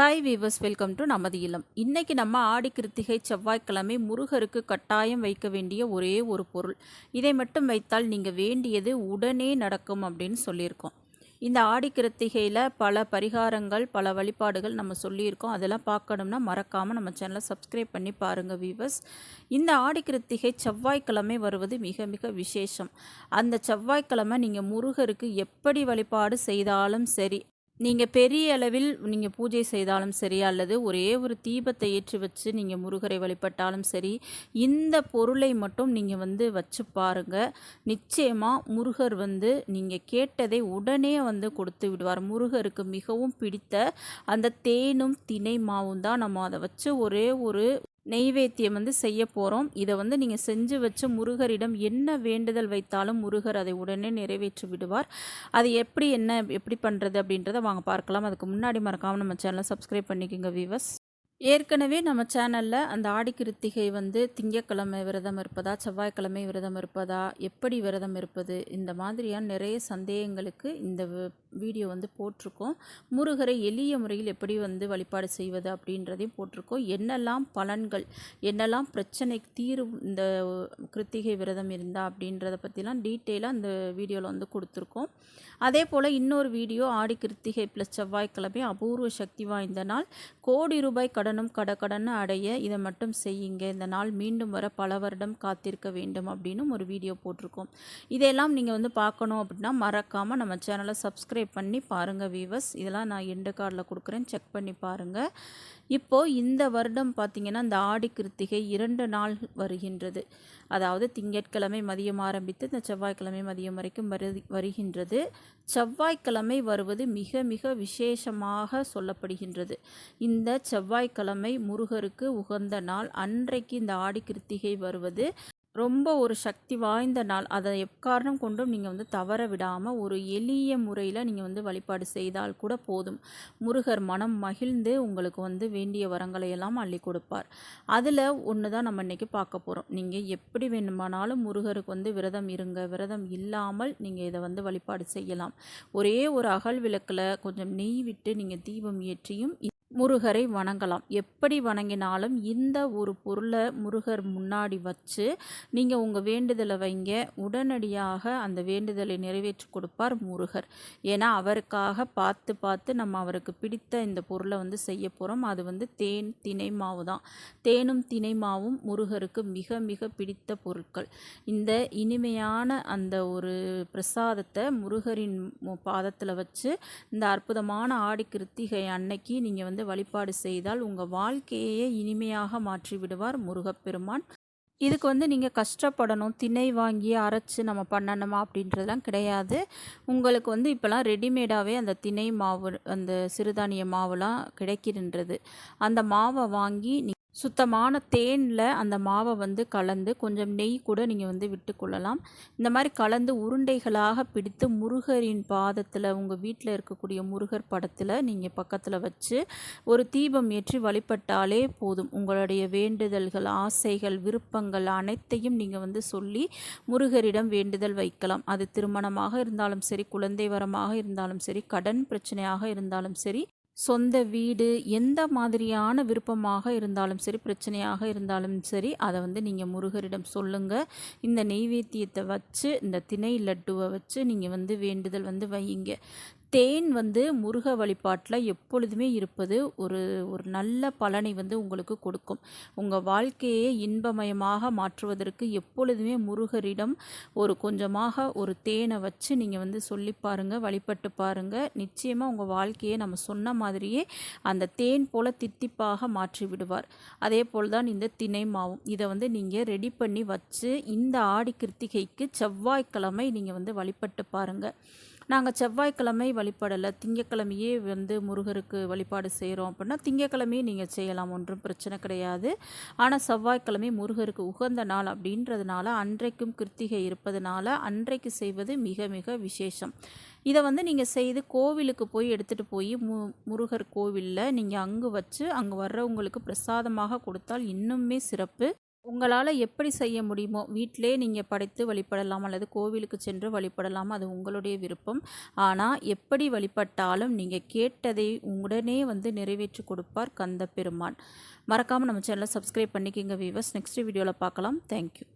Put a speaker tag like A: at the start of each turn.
A: Hi viewers welcome to நமது இல்லம். இன்னைக்கு நம்ம ஆடி கிருத்திகை செவ்வாய்க்கிழமை முருகருக்கு கட்டாயம் வைக்க வேண்டிய ஒரே ஒரு பொருள். இதை மட்டும் வைத்தால் நீங்கள் வேண்டியது உடனே நடக்கும் அப்படின்னு சொல்லியிருக்கோம். இந்த ஆடி கிருத்திகையில் பல பரிகாரங்கள் பல வழிபாடுகள் நம்ம சொல்லியிருக்கோம். அதெல்லாம் பார்க்கணும்னா மறக்காமல் நம்ம சேனலை சப்ஸ்கிரைப் பண்ணி பாருங்கள் வீவர்ஸ் இந்த ஆடி கிருத்திகை செவ்வாய்க்கிழமை வருவது மிக மிக விசேஷம். அந்த செவ்வாய்க்கிழமை நீங்கள் முருகருக்கு எப்படி வழிபாடு செய்தாலும் சரி நீங்கள் பெரிய அளவில் நீங்கள் பூஜை செய்தாலும் சரி அல்லது ஒரே ஒரு தீபத்தை ஏற்றி வச்சு நீங்கள் முருகரை வழிபட்டாலும் சரி இந்த பொருளை மட்டும் நீங்கள் வந்து வச்சு பாருங்கள் நிச்சயமாக முருகர் வந்து நீங்கள் கேட்டதை உடனே வந்து கொடுத்து விடுவார். முருகருக்கு மிகவும் பிடித்த அந்த தேனும் தினை மாவும் தான் நம்ம அதை வச்சு ஒரே ஒரு நெய்வேத்தியம் வந்து செய்ய போகிறோம் இதை வந்து நீங்கள் செஞ்சு வச்சு முருகரிடம் என்ன வேண்டுதல் வைத்தாலும் முருகர் அதை உடனே நிறைவேற்றி விடுவார். அது எப்படி என்ன எப்படி பண்ணுறது அப்படின்றத வாங்க பார்க்கலாம். அதுக்கு முன்னாடி மறக்காமல் நம்ம சேனலை சப்ஸ்கிரைப் பண்ணிக்கோங்க வீவர்ஸ் ஏற்கனவே நம்ம சேனலில் அந்த ஆடி கிருத்திகை வந்து திங்கக்கிழமை விரதம் இருப்பதா செவ்வாய்க்கிழமை விரதம் இருப்பதா எப்படி விரதம் இருப்பது இந்த மாதிரியான நிறைய சந்தேகங்களுக்கு இந்த வீடியோ வந்து போட்டிருக்கோம். முருகரை எளிய முறையில் எப்படி வந்து வழிபாடு செய்வது அப்படின்றதையும் போட்டிருக்கோம். என்னெல்லாம் பலன்கள் என்னெல்லாம் பிரச்சனை தீரும் இந்த கிருத்திகை விரதம் இருந்தால் அப்படின்றத பற்றிலாம் டீட்டெயிலாக அந்த வீடியோவில் வந்து கொடுத்துருக்கோம். அதே போல் இன்னொரு வீடியோ ஆடி கிருத்திகை ப்ளஸ் செவ்வாய்க்கிழமை அபூர்வ சக்தி வாய்ந்த நாள் கோடி ரூபாய் கடன் கடனும் கடக்கடன்னு அடைய இதை மட்டும் செய்யுங்க. இந்த நாள் மீண்டும் வர பல வருடம் காத்திருக்க வேண்டும் அப்படின்னு ஒரு வீடியோ போட்டிருக்கோம். இதையெல்லாம் நீங்கள் வந்து பார்க்கணும் அப்படின்னா மறக்காமல் நம்ம சேனலை சப்ஸ்கிரைப் பண்ணி பாருங்கள் வீவர்ஸ் இதெல்லாம் நான் எண்டு கார்டில் கொடுக்குறேன். செக் பண்ணி பாருங்கள் இப்போது இந்த வருடம் பார்த்திங்கன்னா இந்த ஆடி கிருத்திகை இரண்டு நாள் வருகின்றது. அதாவது திங்கட்கிழமை மதியம் ஆரம்பித்து இந்த செவ்வாய்க்கிழமை மதியம் வரைக்கும் வரு வருகின்றது. செவ்வாய்க்கிழமை வருவது மிக மிக விசேஷமாக சொல்லப்படுகின்றது. இந்த செவ்வாய்க்கிழமை முருகருக்கு உகந்த நாள். அன்றைக்கு இந்த ஆடி கிருத்திகை வருவது ரொம்ப ஒரு சக்தி வாய்ந்த நாள். அதை எக்காரணம் கொண்டும் நீங்கள் வந்து தவற விடாமல் ஒரு எளிய முறையில் நீங்கள் வந்து வழிபாடு செய்தால் கூட போதும். முருகர் மனம் மகிழ்ந்து உங்களுக்கு வந்து வேண்டிய வரங்களை எல்லாம் அள்ளி கொடுப்பார். அதில் ஒன்று தான் நம்ம இன்றைக்கி பார்க்க போகிறோம் நீங்கள் எப்படி வேணுமானாலும் முருகருக்கு வந்து விரதம் இருங்க. விரதம் இல்லாமல் நீங்கள் இதை வந்து வழிபாடு செய்யலாம். ஒரே ஒரு அகல் விளக்கில் கொஞ்சம் நெய் விட்டு நீங்கள் தீபம் ஏற்றியும் முருகரை வணங்கலாம். எப்படி வணங்கினாலும் இந்த ஒரு பொருளை முருகர் முன்னாடி வச்சு நீங்கள் உங்கள் வேண்டுதலை வைங்க. உடனடியாக அந்த வேண்டுதலை நிறைவேற்றி கொடுப்பார் முருகர். ஏன்னா அவருக்காக பார்த்து பார்த்து நம்ம அவருக்கு பிடித்த இந்த பொருளை வந்து செய்ய போகிறோம் அது வந்து தேன் தினை மாவு தான். தேனும் தினை மாவும் முருகருக்கு மிக மிக பிடித்த பொருட்கள். இந்த இனிமையான அந்த ஒரு பிரசாதத்தை முருகரின் பாதத்தில் வச்சு இந்த அற்புதமான ஆடி கிருத்திகை அன்னைக்கு நீங்கள் வந்து வந்து வழிபாடு செய்தால் உங்கள் வாழ்க்கையே இனிமையாக மாற்றி விடுவார் முருகப்பெருமான். இதுக்கு வந்து நீங்கள் கஷ்டப்படணும் திணை வாங்கி அரைச்சி நம்ம பண்ணணுமா அப்படின்றதுலாம் கிடையாது. உங்களுக்கு வந்து இப்போலாம் ரெடிமேடாகவே அந்த திணை மாவு அந்த சிறுதானிய மாவுலாம் கிடைக்கின்றது. அந்த மாவை வாங்கி சுத்தமான தேனில் அந்த மாவை வந்து கலந்து கொஞ்சம் நெய் கூட நீங்கள் வந்து விட்டுக்கொள்ளலாம் இந்த மாதிரி கலந்து உருண்டைகளாக பிடித்து முருகரின் பாதத்தில் உங்கள் வீட்டில் இருக்கக்கூடிய முருகர் படத்தில் நீங்கள் பக்கத்தில் வச்சு ஒரு தீபம் ஏற்றி வழிபட்டாலே போதும். உங்களுடைய வேண்டுதல்கள் ஆசைகள் விருப்பங்கள் அனைத்தையும் நீங்கள் வந்து சொல்லி முருகரிடம் வேண்டுதல் வைக்கலாம். அது திருமணமாக இருந்தாலும் சரி குழந்தை வரமாக இருந்தாலும் சரி கடன் பிரச்சனையாக இருந்தாலும் சரி சொந்த வீடு எந்த மாதிரியான விருப்பமாக இருந்தாலும் சரி பிரச்சனையாக இருந்தாலும் சரி அதை வந்து நீங்கள் முருகரிடம் சொல்லுங்கள் இந்த நெய்வேத்தியத்தை வச்சு இந்த திணை லட்டுவை வச்சு நீங்கள் வந்து வேண்டுதல் வந்து வையுங்க. தேன் வந்து முருக வழிபாட்டில் எப்பொழுதுமே இருப்பது ஒரு ஒரு நல்ல பலனை வந்து உங்களுக்கு கொடுக்கும். உங்கள் வாழ்க்கையை இன்பமயமாக மாற்றுவதற்கு எப்பொழுதுமே முருகரிடம் ஒரு கொஞ்சமாக ஒரு தேனை வச்சு நீங்கள் வந்து சொல்லி பாருங்கள் வழிபட்டு பாருங்கள் நிச்சயமாக உங்கள் வாழ்க்கையை நம்ம சொன்ன மாதிரியே அந்த தேன் போல் தித்திப்பாக மாற்றி விடுவார். அதே போல் தான் இந்த திணை மாவும். இதை வந்து நீங்கள் ரெடி பண்ணி வச்சு இந்த ஆடி கிருத்திகைக்கு செவ்வாய்க்கிழமை நீங்கள் வந்து வழிபட்டு பாருங்கள் நாங்கள் செவ்வாய்க்கிழமை வழிபடலை. திங்கக்கிழமையே வந்து முருகருக்கு வழிபாடு செய்கிறோம் அப்படின்னா திங்கக்கிழமையே நீங்கள் செய்யலாம். ஒன்றும் பிரச்சனை கிடையாது. ஆனால் செவ்வாய்க்கிழமை முருகருக்கு உகந்த நாள் அப்படின்றதுனால அன்றைக்கும் கிருத்திகை இருப்பதுனால அன்றைக்கு செய்வது மிக மிக விசேஷம். இதை வந்து நீங்கள் செய்து கோவிலுக்கு போய் எடுத்துகிட்டு போய் மு முருகர் கோவிலில் நீங்கள் அங்கு வச்சு அங்கே வர்றவங்களுக்கு பிரசாதமாக கொடுத்தால் இன்னுமே சிறப்பு. உங்களால் எப்படி செய்ய முடியுமோ வீட்டிலே நீங்கள் படைத்து வழிபடலாம் அல்லது கோவிலுக்கு சென்று வழிபடலாம் அது உங்களுடைய விருப்பம். ஆனால் எப்படி வழிபட்டாலும் நீங்கள் கேட்டதை உடனே வந்து நிறைவேற்றி கொடுப்பார் கந்த பெருமான் மறக்காமல் நம்ம சேனலை சப்ஸ்கிரைப் பண்ணிக்கிங்க வீவர்ஸ் நெக்ஸ்ட் வீடியோவில் பார்க்கலாம். தேங்க்யூ